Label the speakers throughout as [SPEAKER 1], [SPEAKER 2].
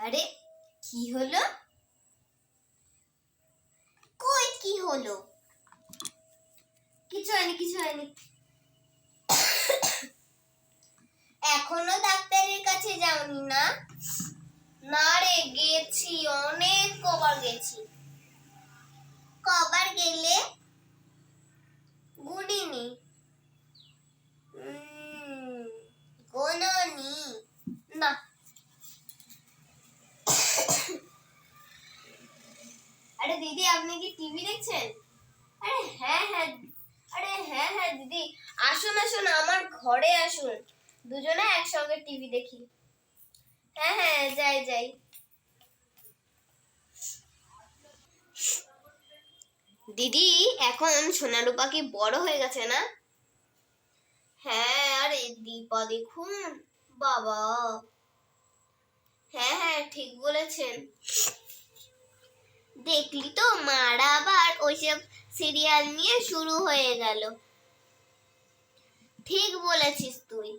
[SPEAKER 1] আরে, কি হলো? কই কি হলো? কিছু হয়নি কিছু হয়নি। এখনও ডাক্তারের কাছে যাওনি না? না রে, গেছি, অনেক কবার গেছি। কবার গেলে গুনিনি উম, গোননি না আরে দিদি আপনি কি টিভি দেখছেন? আরে হ্যাঁ হ্যাঁ আরে হ্যাঁ হ্যাঁ দিদি। আসুন আসুন, আমার ঘরে আসুন। দুজনে একসঙ্গে টিভি দেখি। হ্যাঁ হ্যাঁ যাই যাই। দিদি, এখন সোনারূপা কি বড় হয়ে গেছে না? হ্যাঁ আরে দীপা দেখুন। বাবা। হ্যাঁ হ্যাঁ ঠিক বলেছেন। দেখলি তো? মারা আবার ওইসব সিরিয়াল নিয়ে শুরু হয়ে গেল। ঠিক বলেছিস তুই।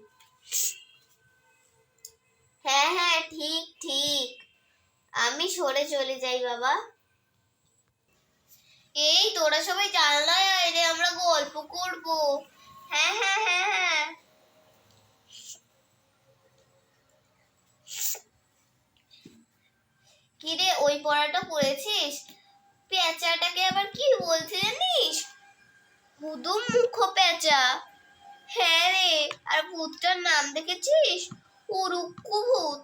[SPEAKER 1] হ্যাঁ হ্যাঁ ঠিক ঠিক। আমি সরে চলে যাই বাবা। এই তোরা সবাই জানলায় আয় রে, আমরা গল্প করব। হ্যাঁ হ্যাঁ হ্যাঁ হ্যাঁ। পড়েছিস পেঁচাটাকে আবার কি বলছে জানিস? হুদুম মুখ পেঁচা। হ্যাঁ রে, আর ভূতটার নাম দেখেছিস? উরুক্কু ভূত।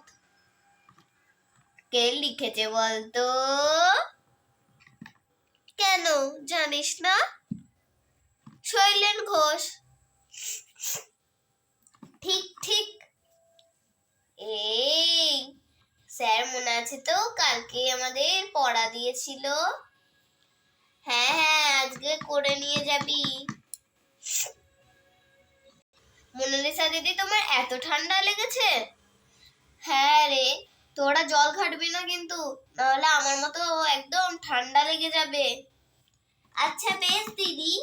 [SPEAKER 1] কে লিখেছে বলতো? কেন, জানিস না? শৈলেন ঘোষ। ঠিক ঠিক। এই স্যার মনে আছে তো? কালকে আমাদের পড়া দিয়েছিল। হ্যাঁ হ্যাঁ আজকে করে নিয়ে যাবি। মোনালিসা দিদি, তোমার এত ঠান্ডা লেগেছে? হ্যাঁ রে, তোরা জল ঘাটবি না কিন্তু, নাহলে আমার মতো একদম ঠান্ডা লেগে যাবে। আচ্ছা বেশ দিদি।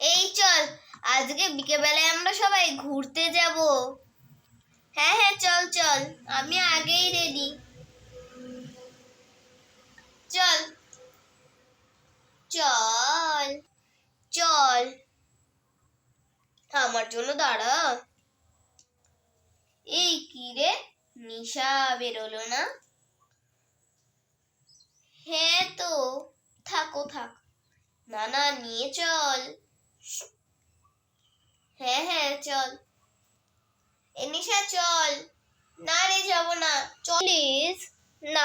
[SPEAKER 1] এই চল, আজকে বিকেলবেলায় আমরা সবাই ঘুরতে যাব। হ্যাঁ হ্যাঁ চল চল। আমি আগেই রেডি চল। চল। চল। আমার জন্য দাঁড়া। এই কি রে? নিশা বেরোলো না? হ্যাঁ তো, থাকো, থাক। না না, নিয়ে চল। হ্যাঁ হ্যাঁ চল। এ নিশা চল। না রে যাব না। চল। প্লিজ না।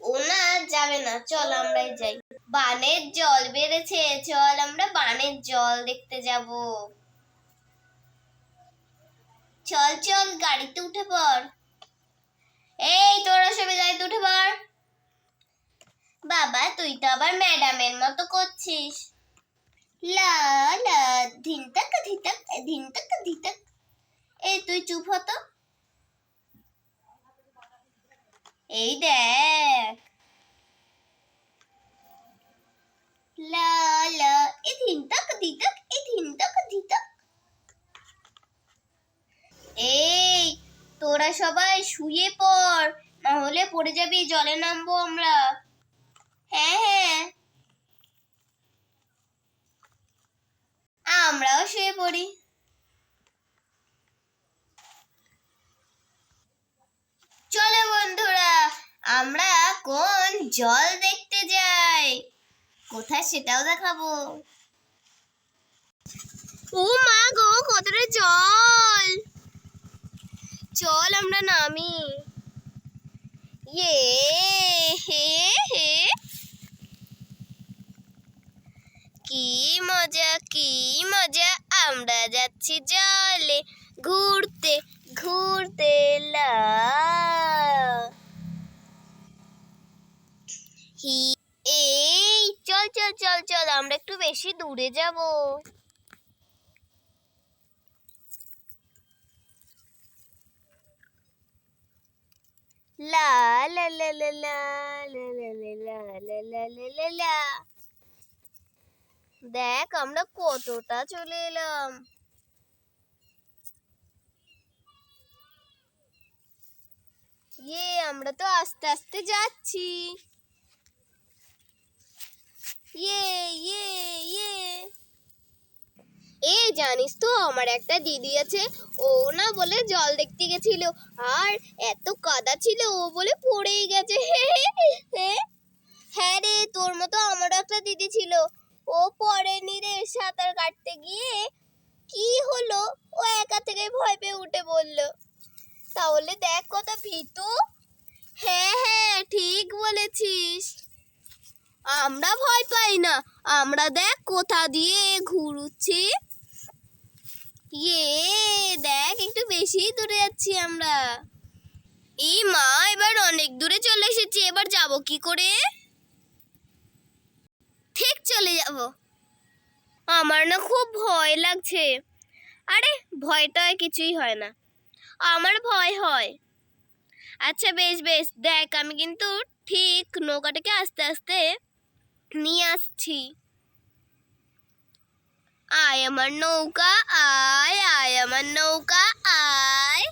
[SPEAKER 1] ও না যাবে না। চল আমরাই যাই। বানের জল বেড়েছে। চল আমরা বানের জল দেখতে যাব। চল চল গাড়িতে উঠে পড়। এই তোরা সবাই গাড়িতে উঠে পড়। বাবা তুই তো আবার ম্যাডামের মতো করছিস। লা লা, ধিন তাক ধিতাক এই তুই চুপ হতো এই দেখ। লা লা এ ধিন তাক ধিতাক এ ধিন তাক। এই, তোরা সবাই শুয়ে পড়, না হলে পড়ে যাবি জলে নামবো আমরা। হ্যাঁ হ্যাঁ। আমরাও শুয়ে পড়ি। চলো বন্ধুরা, আমরা কোন জল দেখতে যাই? কোথায় সেটাও দেখাবো। ও মা গো, কতটা জল! চল আমরা নামি। ইয়ে হে হে কি মজা কি মজা আমরা যাচ্ছি জলে ঘুরতে ঘুরতে লা হি এই চল চল চল চল আমরা একটু বেশি দূরে যাব লা লা লা লা লা লা লা লা লা লা লা লা লা লা দেখ, আমরা কতটা চলে এলাম। ইয়ে আমরা তো আস্তে আস্তে যাচ্ছি। ইয়ে ইয়ে ইয়ে এ জানিস তো, আমার একটা দিদি আছে, ও না বলে জল দেখতে গেছিল, আর এত কাদা ছিল, ও বলে পড়েই গেছে। হ্যাঁ রে, তোর মতো আমারও একটা দিদি ছিল। ও পড়েনি রে সাঁতার কাটতে গিয়ে। কি হলো? ও একা থেকে ভয় পেয়ে উঠে বলল, তাহলে দেখ কত ভীতু। হ্যাঁ হ্যাঁ ঠিক বলেছিস। আমরা ভয় পাই না। আমরা দেখ কোথা দিয়ে ঘুরুচ্ছি। ইয়ে দেখ একটু বেশি দূরে যাচ্ছি আমরা। এই মা, এবার অনেক দূরে চলে এসেছি। এবার যাব কি করে? ঠিক চলে যাব। আমার না খুব ভয় লাগছে। আরে, ভয়টা কিছুই হয় না। আমার ভয় হয়। আচ্ছা বেশ বেশ। দেখ, আমি কিন্তু ঠিক নৌকাটাকে আস্তে আস্তে নিয়ে আসছি। আয় আমার নৌকা, আয় আয় আমার নৌকা, আয়।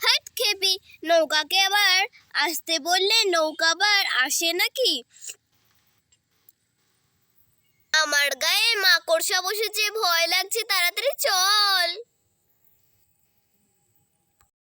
[SPEAKER 1] হাট, খেপি। নৌকাকে আবার আসতে বললে নৌকা আবার আসে নাকি? আমার গায়ে মাকড়সা বসেছে ভয় লাগছে তাড়াতাড়ি চল।